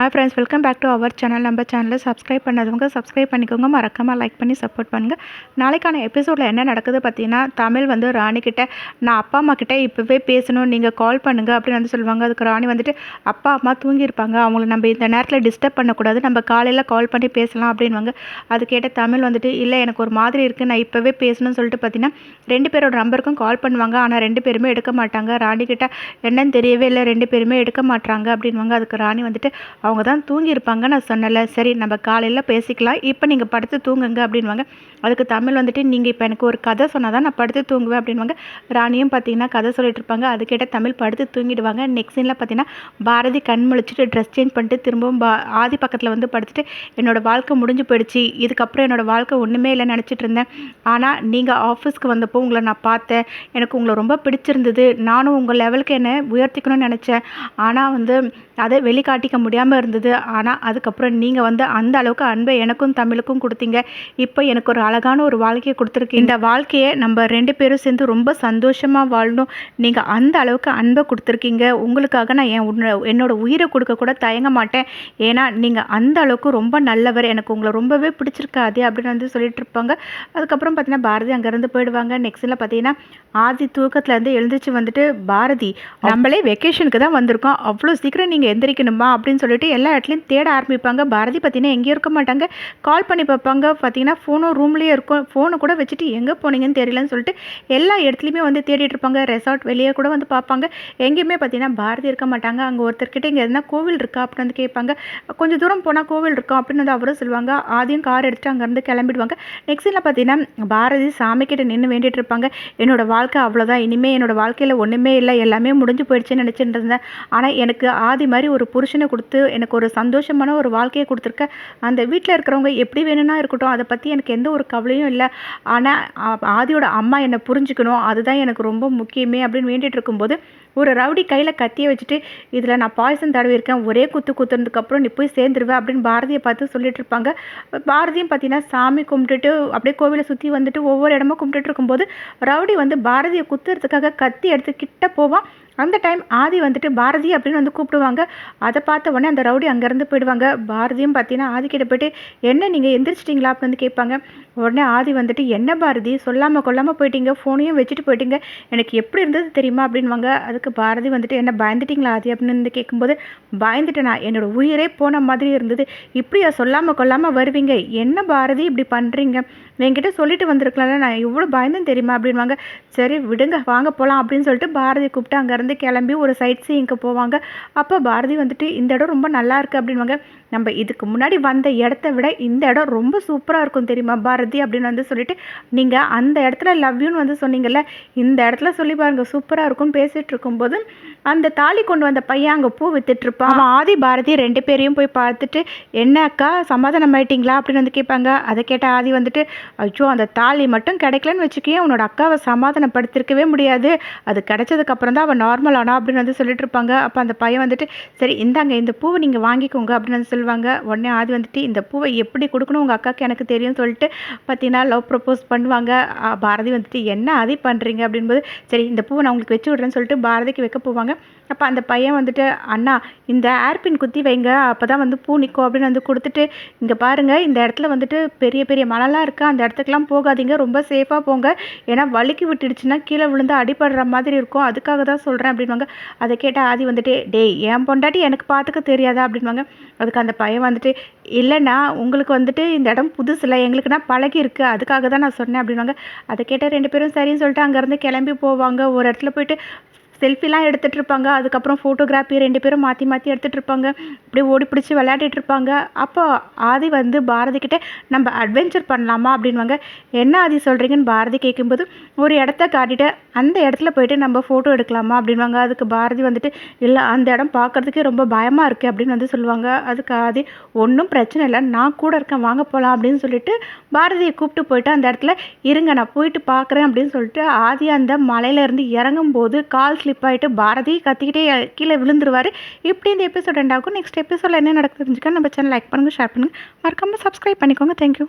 Hi friends welcome back to our channel நம்ம சேனலில் subscribe பண்ணாதவங்க சப்ஸ்கிரைப் பண்ணிக்கோங்க. மறக்காமல் லைக் பண்ணி சப்போர்ட் பண்ணுங்கள் நாளைக்கான எபிசோடில் என்ன நடக்குது பார்த்தீங்கன்னா தமிழ் வந்து ராணிக்கிட்ட நான் அப்பா அம்மா கிட்டே இப்போவே பேசணும். நீங்கள் கால் பண்ணுங்கள் அப்படின்னு வந்து சொல்லுவாங்க. அதுக்கு ராணி வந்துட்டு அப்பா அம்மா தூங்கியிருப்பாங்க. அவங்கள நம்ம இந்த நேரத்தில் டிஸ்டர்ப் பண்ணக்கூடாது. நம்ம காலையில் கால் பண்ணி பேசலாம். அப்படின்வாங்க அது கேட்ட தமிழ் வந்துட்டு இல்லை எனக்கு ஒரு மாதிரி இருக்குது நான் இப்போவே பேசணும்னு சொல்லிட்டு பார்த்தீங்கன்னா ரெண்டு பேரோட நம்பருக்கும் கால் பண்ணுவாங்க. ஆனால் ரெண்டு பேருமே எடுக்க மாட்டாங்க. ராணிக்கிட்ட என்னன்னு தெரியவே இல்லை. ரெண்டு பேருமே எடுக்க மாட்டாங்க அப்படின்வாங்க அதுக்கு ராணி வந்துட்டு அவங்க தான் தூங்கியிருப்பாங்க நான் சொன்னல சரி நம்ம காலையில் பேசிக்கலாம். இப்போ நீங்கள் படுத்து தூங்குங்க அப்படின்வாங்க அதுக்கு தமிழ் வந்துட்டு நீங்கள் இப்போ எனக்கு ஒரு கதை சொன்னால் தான் நான் படுத்து தூங்குவேன் அப்படின்வாங்க ராணியும் பார்த்தீங்கன்னா கதை சொல்லிட்டு இருப்பாங்க. அது தமிழ் படுத்து தூங்கிடுவாங்க. நெக்ஸ்ட் சீனில் பார்த்தீங்கன்னா பாரதி கண் முழிச்சிட்டு ட்ரெஸ் சேஞ்ச் பண்ணிட்டு திரும்பவும் பா ஆதி பக்கத்தில் வந்து படுத்துட்டு என்னோடய வாழ்க்கை முடிஞ்சு போயிடுச்சு. இதுக்கப்புறம் என்னோடய வாழ்க்கை ஒன்றுமே இல்லை நினச்சிட்டு இருந்தேன். ஆனால் நீங்கள் ஆஃபீஸ்க்கு வந்தப்போ உங்களை நான் பார்த்தேன். எனக்கு உங்களை ரொம்ப பிடிச்சிருந்தது. நானும் உங்கள் லெவலுக்கு என்னை உயர்த்திக்கணும்னு நினச்சேன். ஆனால் வந்து அதை வெளிக்காட்டிக்க முடியாமல் இருந்தது. ஆனால் அதுக்கப்புறம் நீங்கள் வந்து அந்த அளவுக்கு அன்பை எனக்கும் தமிழுக்கும் கொடுத்தீங்க. இப்போ எனக்கு ஒரு அழகான ஒரு வாழ்க்கையை கொடுத்துருக்கீங்க இந்த வாழ்க்கையை நம்ம ரெண்டு பேரும் சேர்ந்து ரொம்ப சந்தோஷமாக வாழணும். நீங்கள் அந்த அளவுக்கு அன்பை கொடுத்துருக்கீங்க. உங்களுக்காக நான் என் உன்ன என்னோட உயிரை கொடுக்க கூட தயங்க மாட்டேன். ஏன்னா நீங்கள் அந்த அளவுக்கு ரொம்ப நல்லவர். எனக்கு உங்களை ரொம்பவே பிடிச்சிருக்காது அப்படின்னு வந்து சொல்லிட்டு இருப்பாங்க. அதுக்கப்புறம் பார்த்தீங்கன்னா பாரதி அங்கேருந்து போயிடுவாங்க. நெக்ஸ்ட்டில் பார்த்தீங்கன்னா ஆதி தூக்கத்துலேருந்து எழுந்திரிச்சு வந்துட்டு பாரதி நம்மளே வெக்கேஷனுக்கு தான் வந்திருக்கோம். அவ்வளோ சீக்கிரம் நீங்கள் எந்திரிக்கணுமா அப்படின்னு சொல்லிட்டு எல்லா இடத்துலையும் தேட ஆரம்பிப்பாங்க. பாரதி பார்த்தீங்கன்னா எங்கேயும் இருக்க மாட்டாங்க. கால் பண்ணி பார்ப்பாங்க. பார்த்தீங்கன்னா ஃபோனும் ரூம்லேயே இருக்கும். ஃபோனை கூட வச்சுட்டு எங்கே போனீங்கன்னு தெரியலன்னு சொல்லிட்டு எல்லா இடத்துலையுமே வந்து தேடிட்டு இருப்பாங்க. ரெசார்ட் வெளியே கூட வந்து பார்ப்பாங்க. எங்கேயுமே பார்த்தீங்கன்னா பாரதி இருக்க மாட்டாங்க. அங்கே ஒருத்தர்கிட்ட இங்கே எதுனா கோவில் இருக்கா அப்படின்னு வந்து கேட்பாங்க. கொஞ்சம் தூரம் போனால் கோவில் இருக்கும் அப்படின்னு வந்து அவரும் சொல்லுவாங்க. ஆதியும் கார் எடுத்துட்டு அங்கேருந்து கிளம்பிடுவாங்க. நெக்ஸ்ட்டில் பார்த்தீங்கன்னா பாரதி சாமிக்கிட்ட நின்று வேண்டிட்டு இருப்பாங்க. என்னோட வாழ்க்கை அவ்வளோதான் இனிமேல் என்னோட வாழ்க்கையில் ஒன்றுமே இல்லை. எல்லாமே முடிஞ்சு போயிடுச்சுன்னு நினச்சிட்டு இருந்தேன். ஆனால் எனக்கு ஆதி மாதிரி ஒரு புருஷனை கொடுத்து எனக்கு ஒரு சந்தோஷமான ஒரு வாழ்க்கையை கொடுத்துருக்க. அந்த வீட்டில் இருக்கிறவங்க எப்படி வேணும்னா இருக்கட்டும் அதை பற்றி எனக்கு எந்த ஒரு கவலையும் இல்லை. ஆனால் ஆதியோட அம்மா என்னை புரிஞ்சுக்கணும். அதுதான் எனக்கு ரொம்ப முக்கியமே அப்படின்னு வேண்டிகிட்டு இருக்கும்போது ஒரு ரவுடி கையில் கத்தியை வச்சுட்டு இதில் நான் பாய்சன் தடவிருக்கேன் ஒரே குத்து குத்துனதுக்கப்புறம் நீ போய் சேர்ந்துருவேன் அப்படின்னு பாரதியை பார்த்து சொல்லிட்டு இருப்பாங்க. பாரதியும் பார்த்தீங்கன்னா சாமி கும்பிட்டுட்டு அப்படியே கோவிலை சுற்றி வந்துட்டு ஒவ்வொரு இடமும் கும்பிட்டுட்டு இருக்கும்போது ரவுடி வந்து பாரதியை குத்துறதுக்காக கத்தி எடுத்து கிட்ட போவான். அந்த டைம் ஆதி வந்துட்டு பாரதி அப்படின்னு வந்து கூப்பிடுவாங்க. அதை பார்த்த உடனே அந்த ரவுடி அங்கேருந்து போயிடுவாங்க. பாரதியும் பார்த்தீங்கன்னா ஆதி கிட்ட போயிட்டு என்ன நீங்கள் எந்திரிச்சிட்டிங்களா? அப்படின்னு வந்து கேட்பாங்க. உடனே ஆதி வந்துட்டு என்ன பாரதி? சொல்லாமல் கொல்லாமல் போயிட்டீங்க. ஃபோனையும் வச்சுட்டு போயிட்டீங்க. எனக்கு எப்படி இருந்தது தெரியுமா? அப்படின்வாங்க அதுக்கு பாரதி வந்துட்டு என்ன பயந்துட்டிங்களா ஆதி? அப்படின்னு வந்து கேட்கும்போது பயந்துட்டேனா என்னோட உயிரே போன மாதிரி இருந்தது. இப்படியா சொல்லாமல் கொல்லாமல் வருவீங்க? என்ன பாரதி இப்படி பண்ணுறீங்க என்கிட்ட சொல்லிட்டு வந்திருக்கலாம் நான் இவ்வளோ பயந்தும் தெரியுமா? அப்படின்வாங்க சரி விடுங்க. வாங்க போகலாம் அப்படின்னு சொல்லிட்டு பாரதி கூப்பிட்டு அங்கேருந்து கிளம்பி ஒரு சைட் சீயிங்க்கு போவாங்க. அப்போ பாரதி வந்துட்டு இந்த இடம் ரொம்ப நல்லா இருக்குது அப்படின்வாங்க நம்ம இதுக்கு முன்னாடி வந்த இடத்த விட இந்த இடம் ரொம்ப சூப்பராக இருக்கும் தெரியுமா பாரதி அப்படின்னு வந்து சொல்லிட்டு நீங்கள் அந்த இடத்துல லவ் யூன்னு வந்து சொன்னீங்கல்ல இந்த இடத்துல சொல்லி பாருங்க சூப்பராக இருக்கும்னு பேசிகிட்டு இருக்கும்போது அந்த தாலி கொண்டு வந்த பையன் அங்கே பூ வித்துட்ருப்பான் அவன் ஆதி பாரதி ரெண்டு பேரையும் போய் பார்த்துட்டு என்ன அக்கா சமாதானம் ஆயிட்டீங்களா? அப்படின்னு வந்து கேட்பாங்க. அதை கேட்ட ஆதி வந்துட்டு ஐயோ அந்த தாலி மட்டும் கிடைக்கலன்னு வச்சுக்கே உன்னோட அக்காவை சமாதானப்படுத்திருக்கவே முடியாது. அது கிடைச்சதுக்கப்புறம் தான் அவன் நார்மல் நார்மலானா அப்படின்னு வந்து சொல்லிட்டு இருப்பாங்க. அப்போ அந்த பையன் வந்துட்டு சரி இந்தாங்க இந்த பூவை நீங்கள் வாங்கிக்கோங்க அப்படின்னு வந்து சொல்லுவாங்க. உடனே ஆதி வந்துட்டு இந்த பூவை எப்படி கொடுக்கணும்? உங்கள் அக்காவுக்கு எனக்கு தெரியும் சொல்லிட்டு பார்த்தீங்கன்னா லவ் ப்ரப்போஸ் பண்ணுவாங்க. பாரதி வந்துட்டு என்ன ஆதி பண்ணுறீங்க அப்படின்போது சரி இந்த பூவை நான் உங்களுக்கு வச்சு விட்றேன்னு சொல்லிட்டு பாரதிக்கு வைக்க போவாங்க. அப்போ அந்த பையன் வந்துட்டு அண்ணா இந்த ஏர்பின் குத்தி வைங்க அப்போ தான் வந்து பூ நிற்கும் அப்படின்னு வந்து கொடுத்துட்டு இங்கே பாருங்கள் இந்த இடத்துல வந்துட்டு பெரிய பெரிய மலைலாம் இருக்குது அந்த இடத்துக்குலாம் போகாதீங்க ரொம்ப சேஃபாக போங்க. ஏன்னா வலிக்கு விட்டுடுச்சுன்னா கீழே விழுந்து அடிபடுற மாதிரி இருக்கும். அதுக்காக தான் சொல்கிறேன் அப்படின்வாங்க. அதை கேட்டால் ஆதி வந்துட்டு டேய் என் பொண்டாட்டி எனக்கு பார்த்துக்க தெரியாதா? அப்படின்வாங்க. அதுக்கு அந்த பையன் வந்துட்டு இல்லைண்ணா உங்களுக்கு வந்துட்டு இந்த இடம் புதுசில் எங்களுக்குன்னா எங்களுக்குனா பழகி இருக்குது அதுக்காக தான் நான் சொன்னேன். அப்படின்வாங்க. அதை கேட்டால் ரெண்டு பேரும் சரின்னு சொல்லிட்டு அங்கேருந்து கிளம்பி போவாங்க. ஒரு இடத்துல போயிட்டு செல்ஃபிலாம் எடுத்துகிட்டு இருப்பாங்க அதுக்கப்புறம் ஃபோட்டோகிராஃபி ரெண்டு பேரும் மாற்றி மாற்றி எடுத்துகிட்டு இருப்பாங்க இப்படி ஓடி பிடிச்சி விளையாடிட்டு இருப்பாங்க அப்போ ஆதி வந்து பாரதி கிட்டே நம்ம அட்வென்ச்சர் பண்ணலாமா? அப்படின்வாங்க என்ன ஆதி சொல்கிறீங்கன்னு பாரதி கேட்கும்போது ஒரு இடத்த காட்டிட்டு அந்த இடத்துல போயிட்டு நம்ம ஃபோட்டோ எடுக்கலாமா? அப்படின்வாங்க அதுக்கு பாரதி வந்துட்டு இல்லை அந்த இடம் பார்க்குறதுக்கே ரொம்ப பயமாக இருக்குது அப்படின்னு வந்து சொல்லுவாங்க. அதுக்கு ஆதி ஒன்றும் பிரச்சனை இல்லை. நான் கூட இருக்கேன். வாங்க போகலாம் அப்படின்னு சொல்லிட்டு பாரதியை கூப்பிட்டு போயிட்டு அந்த இடத்துல இருங்க நான் போயிட்டு பார்க்குறேன் அப்படின்னு சொல்லிட்டு ஆதி அந்த மலையிலேருந்து இறங்கும்போது கால் ஸ்லிப் ஆகிட்டு பாரதி கத்திக்கிட்டே கீழே விழுந்துருவார். இப்படி இந்த எபிசோட் எண்ட் நெக்ஸ்ட் எபிசோடில் என்ன நடக்குது தெரிஞ்சுக்க நம்ம சேனல் லைக் பண்ணுங்கள் ஷேர் பண்ணுங்கள் மறக்காமல் சப்ஸ்கிரைப் பண்ணிக்கோங்க. தேங்க்யூ